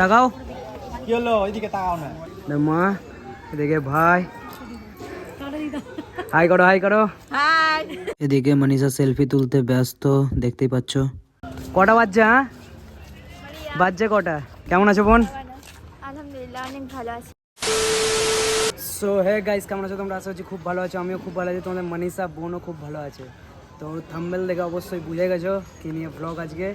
তাকাও। কি হলো? ওইদিকে তাকাও না। না মা এদিকে ভাই। হাই করো হাই করো। হাই। এদিকে মনীষা সেলফি তুলতে ব্যস্ত দেখতেই পাচ্ছ। কটা বাজছে হ্যাঁ? বাজছে কটা? কেমন আছো বোন? আলহামদুলিল্লাহ অনেক ভালো আছি। সো হে গাইস কেমন আছো? তোমরা আশা করছি খুব ভালো আছো আমিও খুব ভালো আছি তোমাদের মনীষা বোনও খুব ভালো আছে। তো থাম্বেল দেখে অবশ্যই বুঝে গেছো কি নিয়ে ব্লগ আজকে?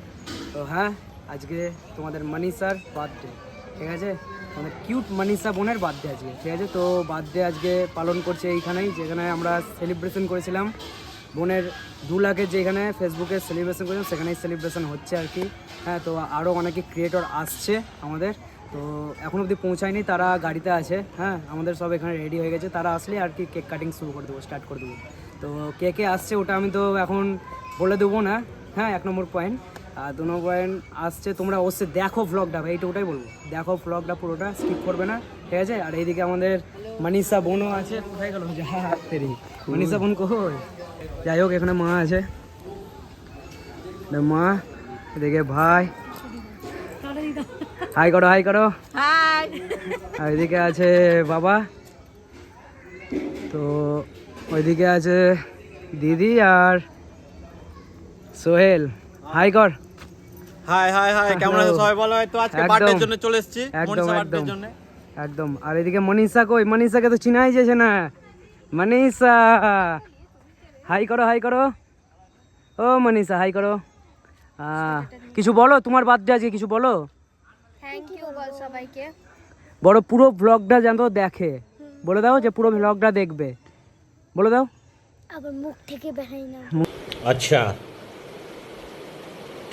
তো হ্যাঁ? আজকে তোমাদের মনীষার বার্থডে ঠিক আছে? মানে কিউট মনীষা বোনের বার্থডে আজকে, ঠিক আছে? তো বার্থডে আজকে পালন করছে এইখানেই, যেখানে আমরা সেলিব্রেশন করেছিলাম। বোনের দু লাখের যেখানে ফেসবুকে সেলিব্রেশন করেছিলাম, সেখানেই সেলিব্রেশন হচ্ছে আর কি। হ্যাঁ তো আরও অনেকে ক্রিয়েটর আসছে আমাদের। তো এখন অবধি পৌঁছায়নি, তারা গাড়িতে আছে। হ্যাঁ আমাদের সব এখানে রেডি হয়ে গেছে। তারা আসলে আর কি কেক কাটিং শুরু করে দেবো স্টার্ট করে দেবো। তো কে কে আসছে ওটা আমি তো এখন বলে দেবো না। হ্যাঁ এক নম্বর পয়েন্ট আর দু নম্বর পয়েন্ট আসছে তোমরা অবশ্যই দেখো ভ্লগটা ভাই এইটা ওটাই বলব। দেখো ভ্লগটা পুরোটা স্কিপ করবে না ঠিক আছে? আর এইদিকে আমাদের মনীষা বোনও আছে কোথায় গেল? যা তেরি। মনীষা বোন কই? যাই হোক এখানে মা আছে। মা এদিকে ভাই। হাই করো হাই করো। আর এদিকে আছে বাবা। তো ওইদিকে আছে দিদি আর সোহেল। হাই কর। হাই হাই হাই কেমন আছো? সবাই তো আজকে জন্য চলে এসেছি। জন্য। একদম। আর এদিকে মনীষা কই? মনীষাকে তো চিনাই যাচ্ছে না। মনীষা! হাই করো হাই করো। ও মনীষা হাই করো। কিছু বলো? তোমার বার্থডে আজকে কিছু বলো? থ্যাংক ইউ বল সবাইকে। বড় পুরো ব্লগটা যেন দেখে। বলে দাও যে পুরো ব্লগটা দেখবে। বলে দাও। আবার মুখ থেকে বেরাই না। আচ্ছা।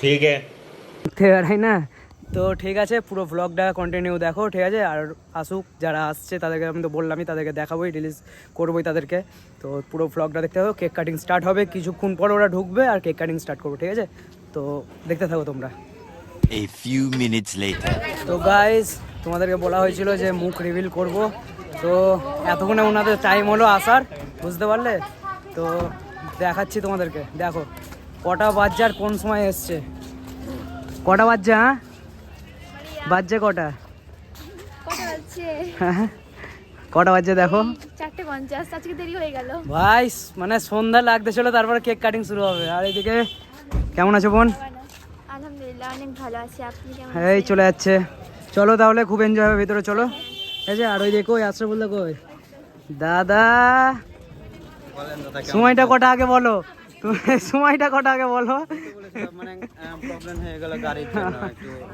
ঠিক আছে। বুঝতে পারাই না। তো ঠিক আছে পুরো ব্লগটা কন্টিনিউ দেখো ঠিক আছে? আর আসুক যারা আসছে তাদেরকে আমি তো বললামই তাদেরকে দেখাবোই রিলিজ করবোই তাদেরকে। তো পুরো ব্লগটা দেখতে হবে কেক কাটিং স্টার্ট হবে কিছুক্ষণ পর ওরা ঢুকবে আর কেক কাটিং স্টার্ট করব ঠিক আছে? তো দেখতে থাকো তোমরা। A few minutes later. তো গাইজ তোমাদেরকে বলা হয়েছিল যে মুখ রিভিল করব। তো এতক্ষণে ওনাদের টাইম হলো আসার বুঝতে পারলে? তো দেখাচ্ছি তোমাদেরকে দেখো কটা বাজছে আর কোন সময় এসছে? কটা বাজছে হ্যাঁ? বাজছে কটা? কটা বাজছে? দেখো। চারটে আজকে দেরি হয়ে গেল। ভাই মানে সন্ধ্যা লাগতে ছিল তারপরে কেক কাটিং শুরু হবে। আর এইদিকে কেমন আছো বোন? আলহামদুলিল্লাহ অনেক ভালো আছি। আপনি কেমন এই চলে যাচ্ছে। চলো তাহলে খুব এনজয় হবে ভিতরে চলো। ঠিক আছে আর ওই দেখো ওই। আসছে বললে কই দাদা সময়টা কটা আগে বলো। তুমি সময়টা কটা আগে বলো? মানে হয়ে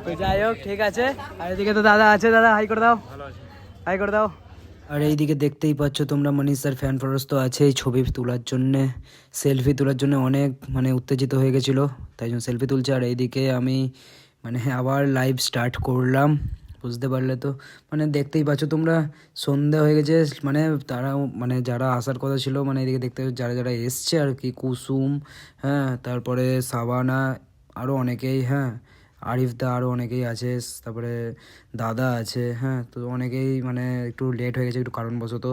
তো যাই হোক ঠিক আছে। আর এদিকে তো দাদা আছে দাদা হাই করে দাও। হাই করে দাও। আর এইদিকে দেখতেই পাচ্ছ তোমরা মনীষার ফ্যান ফলোয়ার্স তো আছেই ছবি তোলার জন্যে। সেলফি তোলার জন্য অনেক মানে উত্তেজিত হয়ে গেছিল। তাই জন্য সেলফি তুলছে। আর এইদিকে আমি মানে আবার লাইভ স্টার্ট করলাম। বুঝতে পারলে তো। মানে দেখতেই পাচ্ছ তোমরা সন্ধ্যা হয়ে গেছে মানে তারা মানে যারা আসার কথা ছিল মানে এদিকে দেখতে যারা যারা এসছে আর কি, কুসুম হ্যাঁ তারপরে সাবানা আরও অনেকেই হ্যাঁ আরিফদা আরও অনেকেই আছে, তারপরে দাদা আছে হ্যাঁ তো অনেকেই মানে একটু লেট হয়ে গেছে, একটু কারণবশত।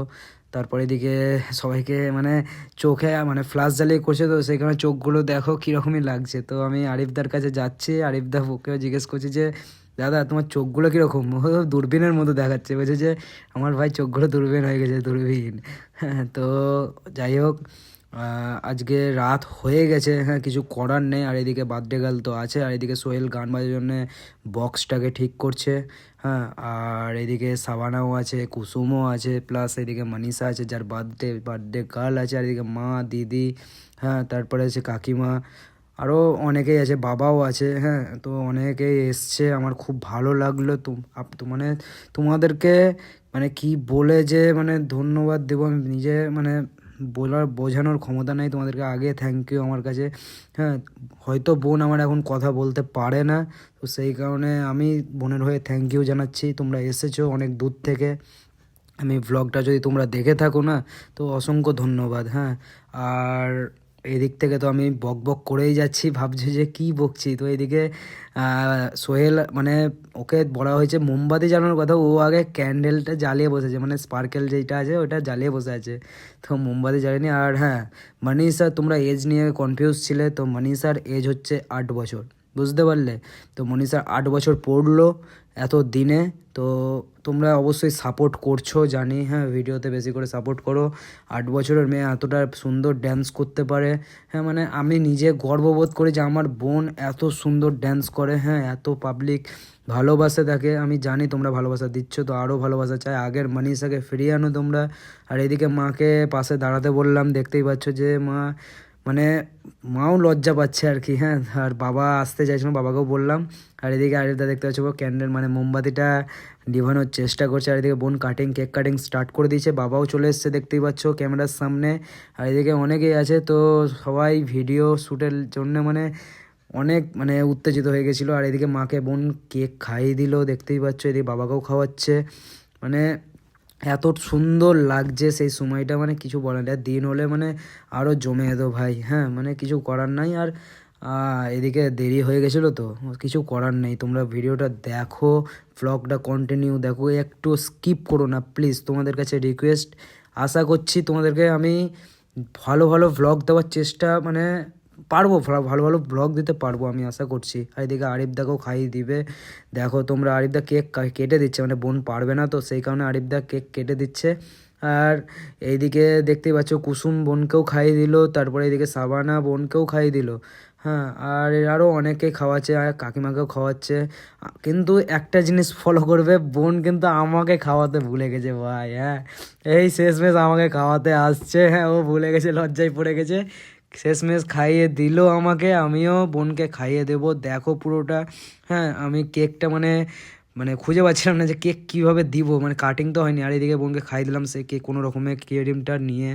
তারপরে এদিকে সবাইকে মানে চোখে মানে ফ্লাশ জ্বালিয়ে করছে, তো কারণে চোখগুলো দেখো কীরকমই লাগছে। তো আমি আরিফদার কাছে যাচ্ছি, আরিফদা ওকেও জিজ্ঞেস করছি যে দাদা, তোমার চোখগুলো কীরকম? দূরবীনের মতো দেখাচ্ছে। বলছে যে, আমার ভাই চোখগুলো দূরবীন হয়ে গেছে, দূরবীন। হ্যাঁ তো যাই হোক আজকে রাত হয়ে গেছে। হ্যাঁ কিছু করার নেই। আর এদিকে বার্থডে গার্ল তো আছে। আর এদিকে সোহেল গান বাজার জন্য বক্সটাকে ঠিক করছে। হ্যাঁ আর এদিকে সাবানাও আছে, কুসুমও আছে প্লাস এদিকে মনীষা আছে, যার বার্থডে বার্থডে গার্ল আছে। আর এদিকে মা, দিদি হ্যাঁ তারপরে আছে কাকিমা। আরও অনেকেই আছে, বাবাও আছে হ্যাঁ তো অনেকেই এসছে, আমার খুব ভালো লাগল তো মানে তোমাদেরকে মানে কি বলে যে মানে ধন্যবাদ দেবো, আমি নিজে মানে বলার বোঝানোর ক্ষমতা নেই তোমাদেরকে, আগে থ্যাংক ইউ আমার কাছে হ্যাঁ হয়তো বোন আমার এখন কথা বলতে পারে না, তো সেই কারণে আমি বোনের হয়ে থ্যাংক ইউ জানাচ্ছি, তোমরা এসেছ অনেক দূর থেকে, আমি ভ্লগটা যদি তোমরা দেখে থাকো না, তো অসংখ্য ধন্যবাদ হ্যাঁ আর এদিক থেকে তো আমি বক বক করেই যাচ্ছি, ভাবছি যে কি বকছি। তো এদিকে সোহেল মানে ওকে বলা হয়েছে মোমবাতি জ্বালানোর কথা। ও আগে ক্যান্ডেলটা জ্বালিয়ে বসেছে মানে স্পার্কেল যেটা আছে ওটা জ্বালিয়ে বসে আছে। তো মোমবাতি জ্বালেনি আর হ্যাঁ মনীষা তোমরা এজ নিয়ে কনফিউজ ছিলে, তো মনীষার এজ হচ্ছে আট বছর। বুঝতে পারলে? তো মনীষার আট বছর পড়ল এত দিনে তো তোমরা অবশ্যই সাপোর্ট করছ, জানি হ্যাঁ ভিডিওতে বেশি করে সাপোর্ট করো। আট বছরের মেয়ে এতটা সুন্দর ড্যান্স করতে পারে। হ্যাঁ মানে আমি নিজে গর্ববোধ করি যে আমার বোন এত সুন্দর ড্যান্স করে হ্যাঁ এত পাবলিক ভালোবাসে তাকে। আমি জানি তোমরা ভালোবাসা দিচ্ছ, তো আরও ভালোবাসা চাই। আগের মানিসাকে ফিরিয়ে আনো তোমরা। আর এদিকে মাকে পাশে দাঁড়াতে বললাম, দেখতেই পাচ্ছ যে মা মানে মাও লজ্জা পাচ্ছে আর কি হ্যাঁ। আর বাবা আসতে চাইছিল, বাবাকেও বললাম। আর এদিকে আরেকটা দেখতে পাচ্ছ ক্যান্ডেল মানে মোমবাতিটা নিভানোর চেষ্টা করছে। আর এদিকে বোন কাটিং কেক কাটিং স্টার্ট করে দিয়েছে, বাবাও চলে এসছে দেখতেই পাচ্ছ ক্যামেরার সামনে। আর এদিকে অনেকেই আছে, তো সবাই ভিডিও শ্যুটের জন্য মানে অনেক মানে উত্তেজিত হয়ে গেছিল। আর এদিকে মাকে বোন কেক খাইয়ে দিল, দেখতেই পাচ্ছ। এদিকে বাবাকেও খাওয়াচ্ছে। মানে এত সুন্দর লাগছে সেই সময়টা মানে কিছু বলার নেই। দিন হলে মানে আরও জমে যেত ভাই হ্যাঁ মানে কিছু করার নাই। আর এদিকে দেরি হয়ে গেছিল তো, কিছু করার নেই। তোমরা ভিডিওটা দেখো ব্লগটা কন্টিনিউ দেখো, একটু স্কিপ করো না প্লিজ তোমাদের কাছে রিকোয়েস্ট আশা করছি তোমাদেরকে আমি ভালো ভালো ভ্লগ দেওয়ার চেষ্টা মানে পারব, ভালো ভালো ব্লগ দিতে পারব আমি আশা করছি। আর এদিকে আরিফদাকেও খাইয়ে দিবে। দেখো তোমরা আরিফদা কেক কেটে দিচ্ছে মানে বোন পারবে না তো, সেই কারণে আরিফদা কেক কেটে দিচ্ছে। আর এইদিকে দেখতেই পাচ্ছ কুসুম বোনকেও খাইয়ে দিল, তারপরে এইদিকে সাবানা বোনকেও খাইয়ে দিল। হ্যাঁ আর আরও অনেকে খাওয়াচ্ছে, আর কাকিমাকেও খাওয়াচ্ছে। কিন্তু একটা জিনিস ফলো করবে, বোন কিন্তু আমাকে খাওয়াতে ভুলে গেছে ভাই হ্যাঁ। এই শেষমেশ আমাকে খাওয়াতে আসছে হ্যাঁ ও ভুলে গেছে, লজ্জায় পড়ে গেছে। শেষমেশ খাইয়ে দিল আমাকে, আমিও বোনকে খাইয়ে দেব। দেখো পুরোটা হ্যাঁ আমি কেকটা মানে মানে খুঁজে পাচ্ছিলাম না যে কেক কীভাবে দিব মানে কাটিং তো হয়নি। আর এদিকে বোনকে খাই দিলাম, সে কেক কোনো রকমের ক্রিয়েটিভটা নিয়ে।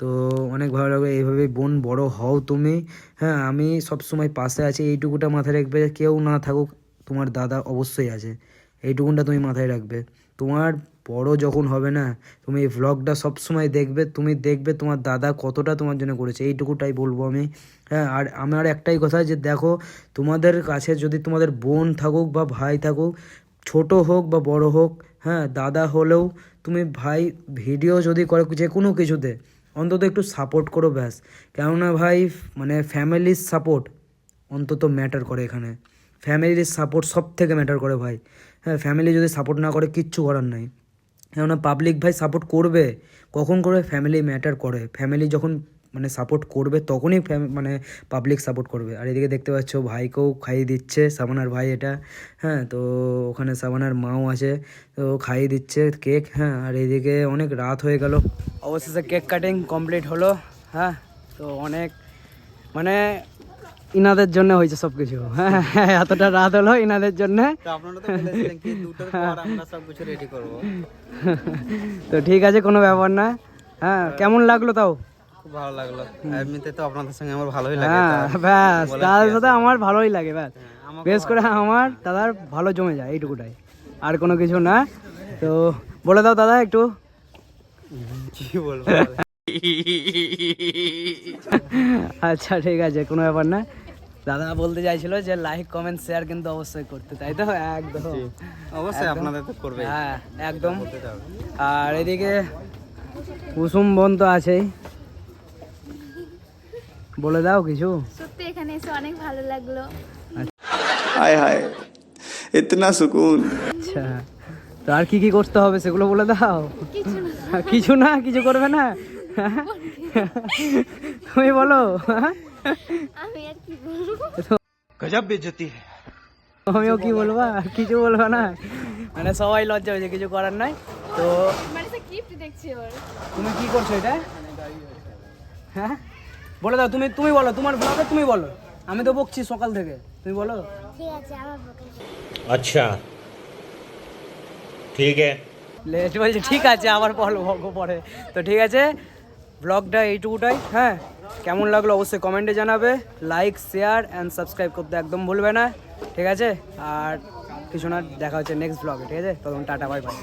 তো অনেক ভালো লাগবে এইভাবে বোন বড় হও তুমি। হ্যাঁ আমি সবসময় পাশে আছি, এইটুকুটা মাথায় রাখবে কেউ না থাকুক, তোমার দাদা অবশ্যই আছে। এইটুকুনটা তুমি মাথায় রাখবে। তোমার বড় যখন হবে না, তুমি এই ভ্লগটা সবসময় দেখবে, তুমি দেখবে তোমার দাদা কতটা তোমার জন্য করেছে, এইটুকুটাই বলব আমি। হ্যাঁ আর আমার একটাই কথা যে দেখো, তোমাদের কাছে যদি তোমাদের বোন থাকুক বা ভাই থাকুক, ছোট হোক বা বড় হোক হ্যাঁ দাদা হলেও তুমি ভাই ভিডিও যদি করে যে কোনো কিছুতে, অন্তত একটু সাপোর্ট করো ব্যাস। কেননা ভাই মানে ফ্যামিলির সাপোর্ট অন্তত ম্যাটার করে এখানে। ফ্যামিলির সাপোর্ট সব থেকে ম্যাটার করে ভাই। হ্যাঁ ফ্যামিলি যদি সাপোর্ট না করে, কিচ্ছু করার নাই। কেননা পাবলিক ভাই সাপোর্ট করবে। কখন করবে ফ্যামিলি ম্যাটার করে। ফ্যামিলি যখন মানে সাপোর্ট করবে, তখনই মানে পাবলিক সাপোর্ট করবে। আর এদিকে দেখতে পাচ্ছ ভাইকেও খাইয়ে দিচ্ছে, সাবানার ভাই এটা। হ্যাঁ তো ওখানে সাবানার মাও আছে, তো খাইয়ে দিচ্ছে কেক হ্যাঁ। আর এইদিকে অনেক রাত হয়ে গেল। অবশেষে কেক কাটিং কমপ্লিট হলো হ্যাঁ। তো অনেক মানে ইনাদের জন্য হয়েছে সব কিছু হ্যাঁ এতটা রাত হলো ইনাদের জন্য। তো ঠিক আছে কোনো ব্যাপার না। হ্যাঁ কেমন লাগল তাও? খুব ভালো লাগল। এমনিতে তো আপনাদের সঙ্গে আমার ভালোই লাগে হ্যাঁ ব্যাস সাথে আমার ভালোই লাগে ব্যাস। বেশ করে আমার দাদার ভালো জমে যায় এইটুকুটাই। আর কোনো কিছু না। তো বলে দাও দাদা একটু। কি বলব আচ্ছা ঠিক আছে কোনো ব্যাপার না। দাদা বলতে চাইছিল যে লাইক কমেন্ট শেয়ার কিন্তু অবশ্যই করতে তাই তো? একদম। অবশ্যই আপনাদের তো করবে হ্যাঁ একদম। আর এদিকে কুসুম বন তো আছেই। বলে দাও কিছু। সত্যি এখানে এসে অনেক ভালো লাগল। হায় হাই ইতনা সুকুন। আচ্ছা তো আর কি কি করতে হবে সেগুলো বলে দাও। কিছু না। কিছু করবে না? তুমি বলো। হ্যাঁ বলব? গজব বেজতি আমিও কি বলবা? কিছু বলবা না। মানে সবাই লজ্জা হয়েছে কিছু করার নাই। তো তুমি কি করছ এটা? হ্যাঁ? বলে দাও তুমি তুমি বলো তোমার ব্লগে তুমি বলো। আমি তো বকছি সকাল থেকে। তুমি বলো। আচ্ছা। ঠিক আছে। ঠিক আছে আবার বলো পরে। তো ঠিক আছে ব্লগটা এইটুকুটাই হ্যাঁ? কেমন লাগল অবশ্যই কমেন্টে জানাবে। লাইক শেয়ার অ্যান্ড সাবস্ক্রাইব করতে একদম ভুলবে না। ঠিক আছে? আর কিছু না, দেখা হচ্ছে নেক্সট ব্লগে ঠিক আছে? তখন টাটা বাই বাই